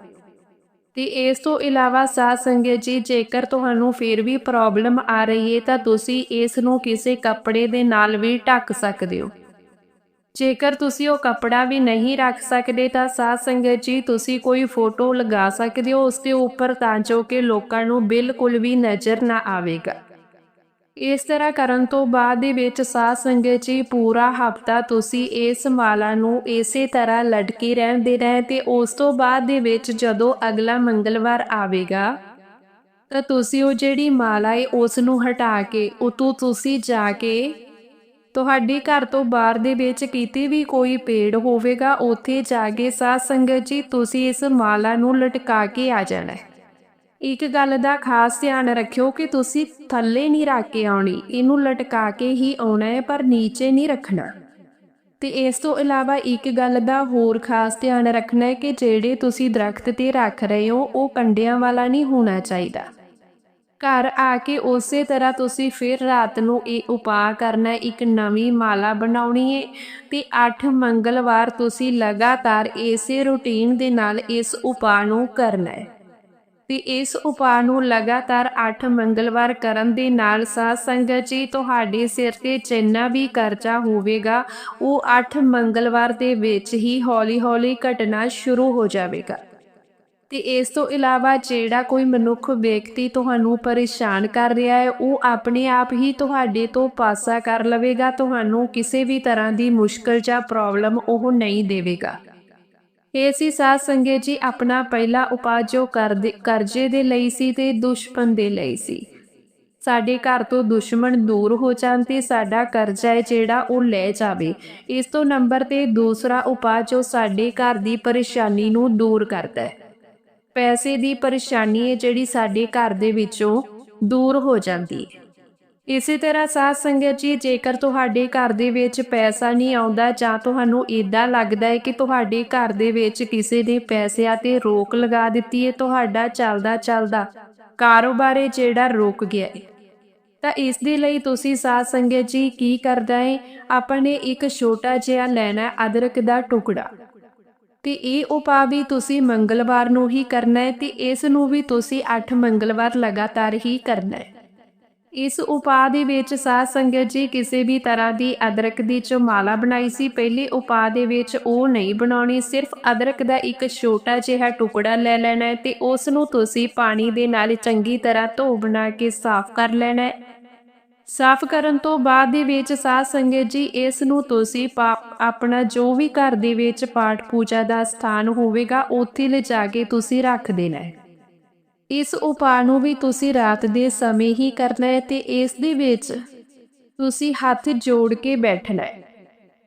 ਤੇ ਇਸ ਤੋਂ ਇਲਾਵਾ ਸਾਧ ਸੰਗਤ ਜੀ, ਜੇਕਰ ਤੁਹਾਨੂੰ ਫਿਰ ਵੀ ਪ੍ਰੋਬਲਮ ਆ ਰਹੀ ਹੈ ਤਾਂ ਤੁਸੀਂ ਇਸ ਨੂੰ ਕਿਸੇ ਕੱਪੜੇ ਦੇ ਨਾਲ ਵੀ ਢੱਕ ਸਕਦੇ ਹੋ। ਜੇਕਰ ਤੁਸੀਂ ਉਹ ਕੱਪੜਾ ਵੀ ਨਹੀਂ ਰੱਖ ਸਕਦੇ ਤਾਂ ਸਾਧ ਸੰਗਤ ਜੀ, ਤੁਸੀਂ ਕੋਈ ਫੋਟੋ ਲਗਾ ਸਕਦੇ ਹੋ ਉਸ ਦੇ ਉੱਪਰ ਤਾਂ ਜੋ ਕਿ ਲੋਕਾਂ ਨੂੰ ਬਿਲਕੁਲ ਵੀ ਨਜ਼ਰ ਨਾ ਆਵੇਗਾ। ਇਸ ਤਰ੍ਹਾਂ ਕਰਨ ਤੋਂ ਬਾਅਦ ਦੇ ਵਿੱਚ ਸਾਧ ਸੰਗਤ ਜੀ, ਪੂਰਾ ਹਫਤਾ ਤੁਸੀਂ ਇਸ ਮਾਲਾ ਨੂੰ ਇਸੇ ਤਰ੍ਹਾਂ ਲਟਕੀ ਰਹਿੰਦੇ ਰਹੇ ਤੇ ਉਸ ਤੋਂ ਬਾਅਦ ਦੇ ਵਿੱਚ ਜਦੋਂ ਅਗਲਾ ਮੰਗਲਵਾਰ ਆਵੇਗਾ, ਤਾਂ ਤੁਸੀਂ ਉਹ ਜਿਹੜੀ ਮਾਲਾ ਹੈ ਉਸ ਨੂੰ ਹਟਾ ਕੇ, ਉਤੋਂ ਤੁਸੀਂ ਜਾ ਕੇ ਤੁਹਾਡੇ ਘਰ ਤੋਂ ਬਾਹਰ ਦੇ ਵਿੱਚ ਕਿਤੇ ਵੀ ਕੋਈ ਪੇੜ ਹੋਵੇਗਾ, ਉੱਥੇ ਜਾ ਕੇ ਸਾਧ ਸੰਗਤ ਜੀ, ਤੁਸੀਂ ਇਸ ਮਾਲਾ ਨੂੰ ਲਟਕਾ ਕੇ ਆ ਜਾਣਾ। ਹੈ ਇੱਕ ਗੱਲ ਦਾ ਖਾਸ ਧਿਆਨ ਰੱਖਿਓ ਕਿ ਤੁਸੀਂ ਥੱਲੇ ਨਹੀਂ ਰੱਖ ਕੇ ਆਉਣੀ, ਇਹਨੂੰ ਲਟਕਾ ਕੇ ਹੀ ਆਉਣਾ ਹੈ, ਪਰ ਨੀਚੇ ਨਹੀਂ ਰੱਖਣਾ। ਤੇ ਇਸ ਤੋਂ ਇਲਾਵਾ ਇੱਕ ਗੱਲ ਦਾ ਹੋਰ ਖਾਸ ਧਿਆਨ ਰੱਖਣਾ ਹੈ ਕਿ ਜਿਹੜੇ ਤੁਸੀਂ ਦਰਖਤ ਤੇ ਰੱਖ ਰਹੇ ਹੋ, ਉਹ ਕੰਡਿਆਂ ਵਾਲਾ ਨਹੀਂ ਹੋਣਾ ਚਾਹੀਦਾ। ਘਰ ਆ ਕੇ ਉਸੇ ਤਰ੍ਹਾਂ ਤੁਸੀਂ ਫਿਰ ਰਾਤ ਨੂੰ ਇਹ ਉਪਾਅ ਕਰਨਾ ਇੱਕ ਨਵੀਂ ਮਾਲਾ ਬਣਾਉਣੀ ਹੈ ਤੇ 8 ਮੰਗਲਵਾਰ ਤੁਸੀਂ ਲਗਾਤਾਰ ਇਸੇ ਰੁਟੀਨ ਦੇ ਨਾਲ ਇਸ ਉਪਾਅ ਨੂੰ ਕਰਨਾ ਹੈ। ਤੇ ਇਸ ਉਪਾਅ ਨੂੰ ਲਗਾਤਾਰ 8 ਮੰਗਲਵਾਰ ਕਰਨ ਦੇ ਨਾਲ ਸਾਧ ਸੰਗਤ ਜੀ, ਤੁਹਾਡੇ ਸਿਰ ਤੇ ਜਿੰਨਾ ਵੀ ਕਰਜ਼ਾ ਹੋਵੇਗਾ, ਉਹ 8 ਮੰਗਲਵਾਰ ਦੇ ਵਿੱਚ ਹੀ ਹੌਲੀ-ਹੌਲੀ ਘਟਣਾ ਸ਼ੁਰੂ ਹੋ ਜਾਵੇਗਾ। ਤੇ ਇਸ ਤੋਂ ਇਲਾਵਾ ਜਿਹੜਾ ਕੋਈ ਮਨੁੱਖ ਵਿਅਕਤੀ ਤੁਹਾਨੂੰ ਪਰੇਸ਼ਾਨ ਕਰ ਰਿਹਾ ਹੈ, ਉਹ ਆਪਣੇ ਆਪ ਹੀ ਤੁਹਾਡੇ ਤੋਂ ਪਾਸਾ ਕਰ ਲਵੇਗਾ, ਤੁਹਾਨੂੰ ਕਿਸੇ ਵੀ ਤਰ੍ਹਾਂ ਦੀ ਮੁਸ਼ਕਲ ਜਾਂ ਪ੍ਰੋਬਲਮ ਉਹ ਨਹੀਂ ਦੇਵੇਗਾ। ਇਹ ਸੀ ਸਾਧ ਸੰਗਤ ਜੀ, ਆਪਣਾ ਪਹਿਲਾ ਉਪਾਅ ਜੋ ਕਰਦੇ, ਕਰਜ਼ੇ ਦੇ ਲਈ ਸੀ ਤੇ ਦੁਸ਼ਮਣ ਦੇ ਲਈ ਸੀ। ਸਾਡੇ ਘਰ ਤੋਂ ਦੁਸ਼ਮਣ ਦੂਰ ਹੋ ਜਾਣ ਤੇ ਸਾਡਾ ਕਰਜ਼ਾ ਹੈ ਜਿਹੜਾ ਉਹ ਲੈ ਜਾਵੇ। ਇਸ ਤੋਂ ਨੰਬਰ ਤੇ ਦੂਸਰਾ ਉਪਾਅ ਜੋ ਸਾਡੇ ਘਰ ਦੀ ਪਰੇਸ਼ਾਨੀ ਨੂੰ ਦੂਰ ਕਰਦਾ ਹੈ। ਪੈਸੇ ਦੀ ਪਰੇਸ਼ਾਨੀ ਹੈ ਜਿਹੜੀ ਸਾਡੇ ਘਰ ਦੇ ਵਿੱਚੋਂ ਦੂਰ ਹੋ ਜਾਂਦੀ ਹੈ। ਇਸੇ ਤਰ੍ਹਾਂ ਸਾਧ ਸੰਗਤ ਜੀ, ਜੇਕਰ ਤੁਹਾਡੇ ਘਰ ਦੇ ਵਿੱਚ ਪੈਸਾ ਨਹੀਂ ਆਉਂਦਾ ਜਾਂ ਤੁਹਾਨੂੰ ਇਦਾਂ ਲੱਗਦਾ ਹੈ ਕਿ ਤੁਹਾਡੇ ਘਰ ਦੇ ਵਿੱਚ ਕਿਸੇ ਨੇ ਪੈਸਿਆਂ ਤੇ ਰੋਕ ਲਗਾ ਦਿੱਤੀ ਹੈ, ਤੁਹਾਡਾ ਚੱਲਦਾ ਚੱਲਦਾ ਕਾਰੋਬਾਰ ਹੈ ਜਿਹੜਾ ਰੁਕ ਗਿਆ ਹੈ। ਤਾਂ ਇਸ ਦੇ ਲਈ ਤੁਸੀਂ ਸਾਧ ਸੰਗਤ ਜੀ ਕੀ ਕਰਦਾ ਹੈ? ਆਪਾਂ ਨੇ ਇੱਕ ਛੋਟਾ ਜਿਹਾ ਲੈਣਾ ਅਦਰਕ ਦਾ ਟੁਕੜਾ। ਤੇ ਇਹ ਉਪਾਅ ਵੀ ਤੁਸੀਂ ਮੰਗਲਵਾਰ ਨੂੰ ਹੀ ਕਰਨਾ ਹੈ ਤੇ ਇਸ ਨੂੰ ਵੀ ਤੁਸੀਂ 8 ਮੰਗਲਵਾਰ ਲਗਾਤਾਰ ਹੀ ਕਰਨਾ ਹੈ। ਇਸ ਉਪਾਅ ਦੇ ਵਿੱਚ ਸਾਧ ਸੰਗਤ ਜੀ ਕਿਸੇ ਵੀ ਤਰ੍ਹਾਂ ਦੀ ਅਦਰਕ ਦੀ ਚਮਾਲਾ ਬਣਾਈ ਸੀ, ਪਹਿਲੇ ਉਪਾਅ ਦੇ ਵਿੱਚ ਉਹ ਨਹੀਂ ਬਣਾਉਣੀ, ਸਿਰਫ ਅਦਰਕ ਦਾ ਇੱਕ ਛੋਟਾ ਜਿਹਾ ਟੁਕੜਾ ਲੈ ਲੈਣਾ ਹੈ ਤੇ ਉਸ ਨੂੰ ਤੁਸੀਂ ਪਾਣੀ ਦੇ ਨਾਲ ਚੰਗੀ ਤਰ੍ਹਾਂ ਧੋ ਬਣਾ ਕੇ ਸਾਫ਼ ਕਰ ਲੈਣਾ ਹੈ। ਸਾਫ਼ ਕਰਨ ਤੋਂ ਬਾਅਦ ਦੇ ਵਿੱਚ ਸਾਧ ਸੰਗਤ ਜੀ, ਇਸ ਨੂੰ ਤੁਸੀਂ ਪਾ- ਆਪਣਾ ਜੋ ਵੀ ਘਰ ਦੇ ਵਿੱਚ ਪਾਠ ਪੂਜਾ ਦਾ ਸਥਾਨ ਹੋਵੇਗਾ, ਉੱਥੇ ਲਿਜਾ ਕੇ ਤੁਸੀਂ ਰੱਖ ਦੇਣਾ ਹੈ। ਇਸ ਉਪਾਅ ਨੂੰ ਵੀ ਤੁਸੀਂ ਰਾਤ ਦੇ ਸਮੇਂ ਹੀ ਕਰਨਾ ਹੈ ਤੇ ਇਸ ਦੇ ਵਿੱਚ ਤੁਸੀਂ ਹੱਥ ਜੋੜ ਕੇ ਬੈਠਣਾ ਹੈ।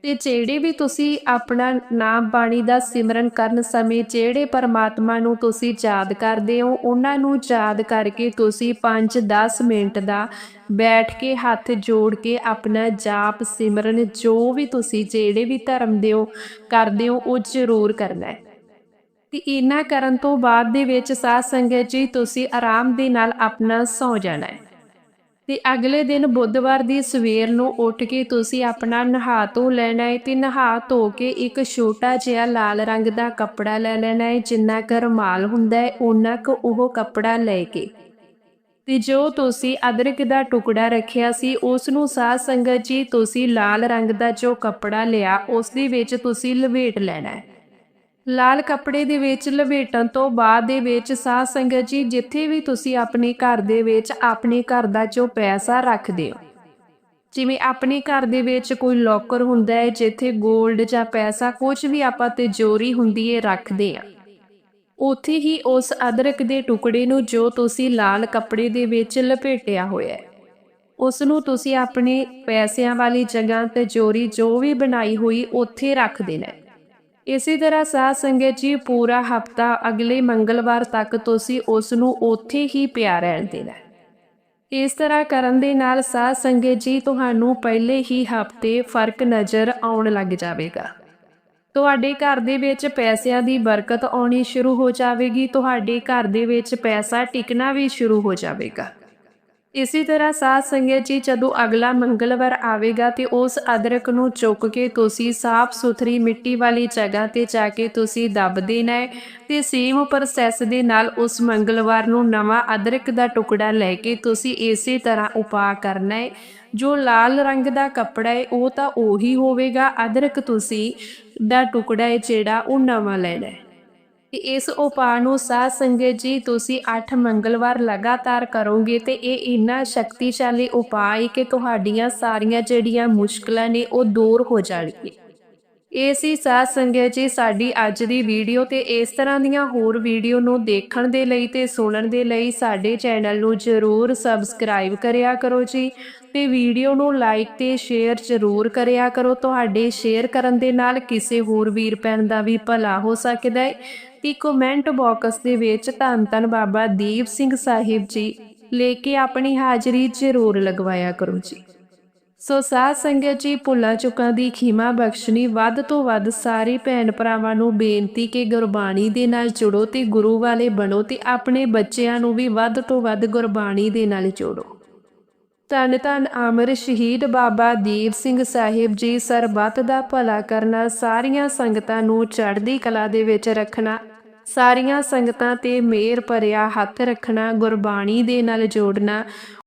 ਤੇ ਜਿਹੜੇ ਵੀ ਤੁਸੀਂ ਆਪਣਾ ਨਾਮ ਬਾਣੀ ਦਾ ਸਿਮਰਨ ਕਰਨ ਸਮੇਂ ਜਿਹੜੇ ਪਰਮਾਤਮਾ ਨੂੰ ਤੁਸੀਂ ਯਾਦ ਕਰਦੇ ਹੋ, ਉਹਨਾਂ ਨੂੰ ਯਾਦ ਕਰਕੇ ਤੁਸੀਂ 5-10 ਮਿੰਟ ਦਾ ਬੈਠ ਕੇ ਹੱਥ ਜੋੜ ਕੇ ਆਪਣਾ ਜਾਪ ਸਿਮਰਨ ਜੋ ਵੀ ਤੁਸੀਂ ਜਿਹੜੇ ਵੀ ਧਰਮ ਦੇ ਹੋ, ਕਰਦੇ ਹੋ, ਉਹ ਜ਼ਰੂਰ ਕਰਨਾ ਹੈ। ਤੇ ਇਹਨਾਂ ਕਰਨ ਤੋਂ ਬਾਅਦ ਦੇ ਵਿੱਚ ਸਾਧ ਸੰਗਤ ਜੀ, ਤੁਸੀਂ ਆਰਾਮ ਦੇ ਨਾਲ ਆਪਣਾ ਸੌ ਜਾਣਾ ਹੈ। ਤੇ ਅਗਲੇ ਦਿਨ ਬੁੱਧਵਾਰ ਦੀ ਸਵੇਰ ਨੂੰ ਉੱਠ ਕੇ ਤੁਸੀਂ ਆਪਣਾ ਨਹਾ ਧੋ ਲੈਣਾ ਹੈ ਤੇ ਨਹਾ ਧੋ ਕੇ ਇੱਕ ਛੋਟਾ ਜਿਹਾ ਲਾਲ ਰੰਗ ਦਾ ਕੱਪੜਾ ਲੈ ਲੈਣਾ ਹੈ ਜਿੰਨਾ ਕੁ ਰੁਮਾਲ ਹੁੰਦਾ ਹੈ ਓਨਾ ਕੁ ਉਹ ਕੱਪੜਾ ਲੈ ਕੇ। ਤੇ ਜੋ ਤੁਸੀਂ ਅਦਰਕ ਦਾ ਟੁਕੜਾ ਰੱਖਿਆ ਸੀ ਉਸ ਨੂੰ ਸਾਧ ਸੰਗਤ ਜੀ ਤੁਸੀਂ ਲਾਲ ਰੰਗ ਦਾ ਜੋ ਕੱਪੜਾ ਲਿਆ, ਉਸ ਦੇ ਵਿੱਚ ਤੁਸੀਂ ਲਵੇਟ ਲੈਣਾ ਹੈ ਲਾਲ ਕੱਪੜੇ ਦੇ ਵਿੱਚ, ਲਪੇਟਣ ਤੋਂ ਬਾਅਦ ਦੇ ਵਿੱਚ ਸਾਧ ਸੰਗਤ ਜੀ, ਜਿੱਥੇ ਵੀ ਤੁਸੀਂ ਆਪਣੇ ਘਰ ਦੇ ਵਿੱਚ ਆਪਣੇ ਘਰ ਦਾ ਜੋ ਪੈਸਾ ਰੱਖਦੇ ਹੋ। ਜਿਵੇਂ ਆਪਣੇ ਘਰ ਦੇ ਵਿੱਚ ਕੋਈ ਲੋਕਰ ਹੁੰਦਾ ਹੈ, ਜਿੱਥੇ 골ਡ ਜਾਂ ਪੈਸਾ ਕੁਝ ਵੀ ਆਪਾਂ ਤਿਜੋਰੀ ਹੁੰਦੀ ਹੈ ਰੱਖਦੇ ਆ ਉੱਥੇ ਹੀ ਉਸ ਅਦਰਕ ਦੇ ਟੁਕੜੇ ਨੂੰ ਜੋ ਤੁਸੀਂ ਲਾਲ ਕੱਪੜੇ ਦੇ ਵਿੱਚ ਲਪੇਟਿਆ ਹੋਇਆ ਹੈ ਉਸ ਨੂੰ ਤੁਸੀਂ ਆਪਣੇ ਪੈਸਿਆਂ ਵਾਲੀ ਜਗ੍ਹਾ ਤੇ ਜੋਰੀ ਜੋ ਵੀ ਬਣਾਈ ਹੋਈ, ਉੱਥੇ ਰੱਖ ਦੇਣਾ ਇਸੇ ਤਰ੍ਹਾਂ ਸਾਧ ਸੰਗਤ ਜੀ ਪੂਰਾ ਹਫਤਾ ਅਗਲੇ ਮੰਗਲਵਾਰ ਤੱਕ ਤੁਸੀਂ ਉਸ ਨੂੰ ਉੱਥੇ ਹੀ ਪਿਆ ਰਹਿਣ ਦੇਣਾ ਇਸ ਤਰ੍ਹਾਂ ਕਰਨ ਦੇ ਨਾਲ ਸਾਧ ਸੰਗਤ ਜੀ ਤੁਹਾਨੂੰ ਪਹਿਲੇ ਹੀ ਹਫ਼ਤੇ ਫ਼ਰਕ ਨਜ਼ਰ ਆਉਣ ਲੱਗ ਜਾਵੇਗਾ। ਤੁਹਾਡੇ ਘਰ ਦੇ ਵਿੱਚ ਪੈਸਿਆਂ ਦੀ ਬਰਕਤ ਆਉਣੀ ਸ਼ੁਰੂ ਹੋ ਜਾਵੇਗੀ, ਤੁਹਾਡੇ ਘਰ ਦੇ ਵਿੱਚ ਪੈਸਾ ਟਿਕਣਾ ਵੀ ਸ਼ੁਰੂ ਹੋ ਜਾਵੇਗਾ। ਇਸੇ ਤਰ੍ਹਾਂ ਸਾਧ ਸੰਗਤ ਜੀ, ਜਦੋਂ ਅਗਲਾ ਮੰਗਲਵਾਰ ਆਵੇਗਾ ਤੇ ਉਸ ਅਦਰਕ ਨੂੰ ਚੁੱਕ ਕੇ ਤੁਸੀਂ ਸਾਫ਼ ਸੁਥਰੀ ਮਿੱਟੀ ਵਾਲੀ ਜਗ੍ਹਾ ਤੇ ਜਾ ਕੇ ਤੁਸੀਂ ਦੱਬ ਦੇਣਾ ਹੈ ਤੇ ਸੇਮ ਪ੍ਰੋਸੈਸ ਦੇ ਨਾਲ ਉਸ ਮੰਗਲਵਾਰ ਨੂੰ ਨਵਾਂ ਅਦਰਕ ਦਾ ਟੁਕੜਾ ਲੈ ਕੇ ਤੁਸੀਂ ਇਸੇ ਤਰ੍ਹਾਂ ਉਪਾਅ ਕਰਨਾ ਹੈ। ਜੋ ਲਾਲ ਰੰਗ ਦਾ ਕੱਪੜਾ ਹੈ, ਉਹ ਤਾਂ ਉਹੀ ਹੋਵੇਗਾ, ਅਦਰਕ ਤੁਸੀਂ ਦਾ ਟੁਕੜਾ ਹੈ ਜਿਹੜਾ ਉਹ ਨਵਾਂ ਲੈਣਾ ਹੈ। ਤੇ ਇਸ ਉਪਾਅ ਨੂੰ ਸਾਧ ਸੰਗਤ ਜੀ, ਤੁਸੀਂ 8 ਮੰਗਲਵਾਰ ਲਗਾਤਾਰ ਕਰੋਗੇ ਤੇ ਇਹ ਇੰਨਾ ਸ਼ਕਤੀਸ਼ਾਲੀ ਉਪਾਅ ਹੈ ਕਿ ਤੁਹਾਡੀਆਂ ਸਾਰੀਆਂ ਜਿਹੜੀਆਂ ਮੁਸ਼ਕਲਾਂ ਨੇ ਉਹ ਦੂਰ ਹੋ ਜਾਣਗੀਆਂ। ਇਹ ਸੀ ਸਾਧ ਸੰਗਤ ਜੀ ਸਾਡੀ ਅੱਜ ਦੀ ਵੀਡੀਓ ਤੇ ਇਸ ਤਰ੍ਹਾਂ ਦੀਆਂ ਹੋਰ ਵੀਡੀਓ ਨੂੰ ਦੇਖਣ ਦੇ ਲਈ ਤੇ ਸੁਣਨ ਦੇ ਲਈ ਸਾਡੇ ਚੈਨਲ ਨੂੰ ਜਰੂਰ ਸਬਸਕ੍ਰਾਈਬ ਕਰਿਆ ਕਰੋ ਜੀ। ਤੇ ਵੀਡੀਓ ਨੂੰ ਲਾਈਕ ਤੇ ਸ਼ੇਅਰ ਜਰੂਰ ਕਰਿਆ ਕਰੋ। ਤੁਹਾਡੇ ਸ਼ੇਅਰ ਕਰਨ ਦੇ ਨਾਲ ਕਿਸੇ ਹੋਰ ਵੀਰ ਭੈਣ ਦਾ ਵੀ ਭਲਾ ਹੋ ਸਕਦਾ ਹੈ। ਤੇ ਕਮੈਂਟ ਬਾਕਸ ਦੇ ਵਿੱਚ ਧੰਨ ਧੰਨ ਬਾਬਾ ਦੀਪ ਸਿੰਘ ਸਾਹਿਬ ਜੀ ਲੈ ਕੇ ਆਪਣੀ ਹਾਜ਼ਰੀ ਜ਼ਰੂਰ ਲਗਵਾਇਆ ਕਰੋ ਜੀ। ਸੋ ਸਾਧ ਸੰਗਤ ਜੀ, ਭੁੱਲਾਂ ਚੁੱਕਾਂ ਦੀ ਖਿਮਾ ਬਖਸ਼ਣੀ। ਵੱਧ ਤੋਂ ਵੱਧ ਸਾਰੇ ਭੈਣ ਭਰਾਵਾਂ ਨੂੰ ਬੇਨਤੀ ਕਿ ਗੁਰਬਾਣੀ ਦੇ ਨਾਲ ਜੁੜੋ ਤੇ ਗੁਰੂ ਵਾਲੇ ਬਣੋ ਤੇ ਆਪਣੇ ਬੱਚਿਆਂ ਨੂੰ ਵੀ ਵੱਧ ਤੋਂ ਵੱਧ ਗੁਰਬਾਣੀ ਦੇ ਨਾਲ ਜੋੜੋ। ਧੰਨ ਧੰਨ ਅਮਰ ਸ਼ਹੀਦ ਬਾਬਾ ਦੀਪ ਸਿੰਘ ਸਾਹਿਬ ਜੀ ਸਰਬੱਤ ਦਾ ਭਲਾ ਕਰਨਾ, ਸਾਰੀਆਂ ਸੰਗਤਾਂ ਨੂੰ ਚੜ੍ਹਦੀ ਕਲਾ ਦੇ ਵਿੱਚ ਰੱਖਣਾ, ਸਾਰੀਆਂ ਸੰਗਤਾਂ ਤੇ ਮੇਰ ਭਰਿਆ ਹੱਥ ਰੱਖਣਾ, ਗੁਰਬਾਣੀ ਦੇ ਨਾਲ ਜੋੜਨਾ।